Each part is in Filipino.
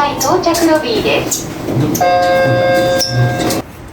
台到着ロビーです。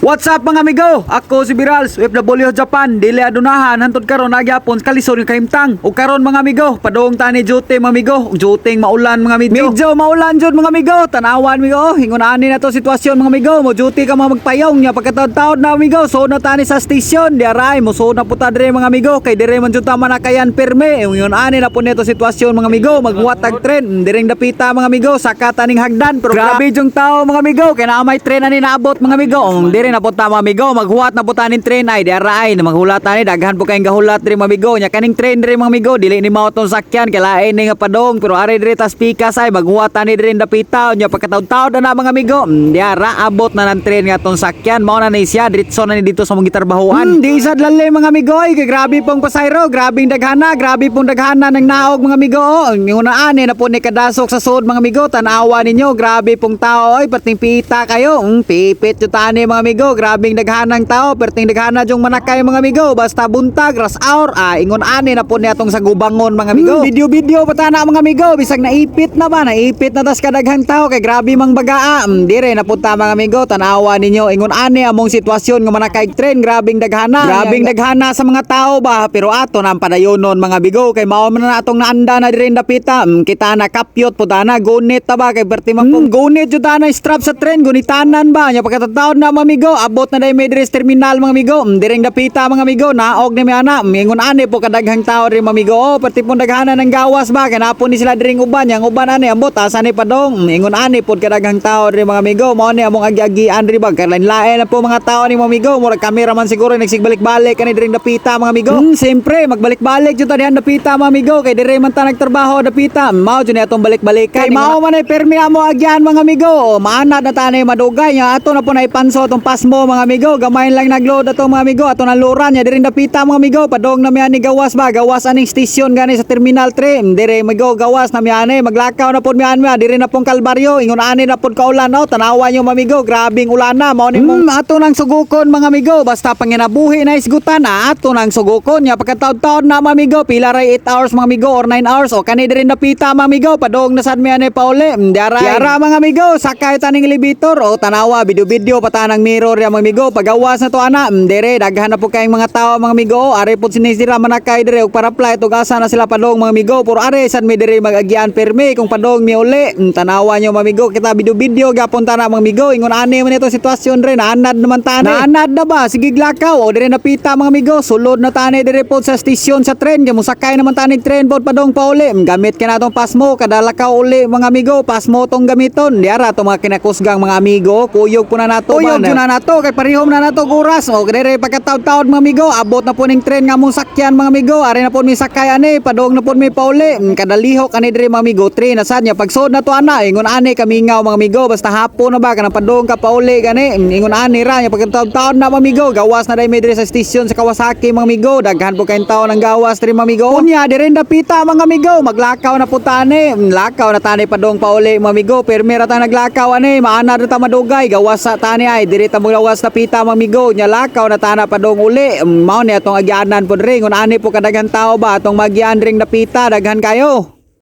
What's up mga amigo? Ako si Birals, OFW Japan, dili adunahan hantod karon nagyapon sa kalisod nga kahimtang. O karon mga amigo, padung tani jute mga amigo, juting maulan mga amigo. Medyo maulan jud mga amigo, tanawan amigo. Hingon ani na to sitwasyon mga amigo, mo juti ka mga magpayong nya pagkataon-taon na amigo. So na tani sa station, di aray mo so na puta dire mga amigo, kay dire man jud ta manakayan perme. Hingon ani na po neto sitwasyon mga amigo, magwatag tren, direng dapita mga amigo, saka taning hagdan. Pero grabe jung tao mga amigo, kay na may tren ani naabot mga amigo. Um, dire na punta mga amigo, maghuwat na puta nin tren ay di aray na maghulat ani daghan po kayong gahulat dire mga amigo. Nya kaning tren dire mga amigo, dili ni mao sakyan. Kay lain ni nga padong. Pero ari dire tas pikas ay. Maghuwat ani dire dapita nya pagkataon-taon na mga amigo. Mm, di ara abot na ng tren nga tong sakyan. Mao na ni siya. Diretso na ni dito sa mong gitarbahuan. Hmm, di sad lalle mga amigo. Ay kay grabe pong pasayro, grabing daghana, grabe pong daghana ng naog mga amigo. Ang unaan na po ni kadasok sa sud mga amigo, tanawa ninyo, grabe pong tao. Ay pating pita kayo. Mm, pipit yung tani mga amigo, grabing daghanang tao, perting daghana jong manakay mga amigo, basta buntag, ras hour, ah, ingon ani na po niya tong sa gubangon mga amigo. Video-video pa tana mga amigo, bisag naipit na ba, naipit na tas kadaghang tao, kay grabe mang bagaa. Mm, dire na punta mga amigo, tanawa ninyo, ingon ani among sitwasyon nga manakay tren, grabing daghana. Grabing daghana sa mga tao ba, pero ato na ang padayonon mga amigo, kay mao man na atong naanda na dire dapita. Mm, kita na kapyot po na. Gunit ta ba? Kay berti man pong gunit jud na strap sa tren, gunitanan ba, nya pagkatataon na mga amigo, abot na dai may dire sa terminal mga amigo, mm, direng dapita mga amigo, naog ni mi ana, Mm, ingon ani po kadaghang tao rin mga amigo, oh, perti pong daghana ng gawas ba, kay napon ni sila diring uban, yang uban ani ambot asa ni padong, Mm, ingon ani po kadaghang tao rin mga amigo, mao ni among agi-agian ri ba, kay lain na po mga tao ni mga amigo, murag kamera man siguro nagsigbalik-balik kani diring dapita mga amigo. Hmm, siyempre magbalik-balik jud ta dapita mga amigo, kay dire man ta nagtrabaho dapita, mao jud atong balik-balik kay mao man ay permi amo agyan mga amigo, o, maanad na ta na madugay. Nya ato na po na ipanso atong pasmo mga amigo, gamay lang nagload ato mga amigo, ato na luran nya diring dapita mga amigo, padong na miani gawas ba, gawas aning station gani sa terminal 3, dire migo gawas na miani, maglakaw na po miani, dire na pong kalbaryo, ingon ani na po kaulan no, tanawa nyo mga amigo, grabing ulan na, mao ni mong ato nang sugukon mga amigo, basta panginabuhi na isgutan na ato nang sugukon nya pagkataon-taon na mga amigo, pila ray 8 hours mga amigo or 9 hours. O kani dire napita mga amigo, padong na sad miani pauli, diara diara mga amigo, sakay taning elevator. O tanawa. Video-video patanang mirror ya mga amigo, pagawas na to ana, mm, dire daghan na po kayong mga tao mga amigo, are po sinisira manakay dire og para apply to gasa na sila padong mga amigo, puro are sad mi dire mag-agian permi kung padong mi uli, Mm, tanawa nyo mga amigo, kita video-video gapon ta na mga amigo, ingon ani man ito sitwasyon rin, naanad naman tani. Naanad na ba? Sige glakaw, o dire napita mga amigo, sulod na tani dire po sa stasyon sa tren, kaya musakay naman tani train boat padong pa uli, Mm, gamit ka na tong pasmo, kadalakaw uli mga amigo, pasmo tong gamiton, diara to mga kinakusgang mga amigo, kuyog po na nato, kuyog na nato, kay parihom na nato oras, o dire pagkataon-taon mga amigo, abot na po ning tren nga mong sakyan mga amigo, ari na po mi sakay ani, padong na po mi pauli, Mm, kadalihok ani dire mga amigo, tren nasad nya pagsod na to ana, ingon ani kamingaw mga amigo, basta hapon na ba kanang padong ka pauli gani, Mm, ingon ani ra nya pagkataon-taon na mga amigo, gawas na dai mi dire sa stasyon sa Kawasaki mga amigo, daghan po kayong tao ng gawas dire mga amigo. Unya dire dapita mga amigo, maglakaw na po tani, Mm, lakaw na tani padong pauli mga amigo, permira ta naglakaw ani, maana na ta madugay, gawas sa tani ay dire ta mo gawas na pita mga amigo, nya lakaw na tana padong uli, mao ni atong agyanan po dire, ingon ani po kadaghan tao ba? Atong magyan ring dapita, daghan kayo.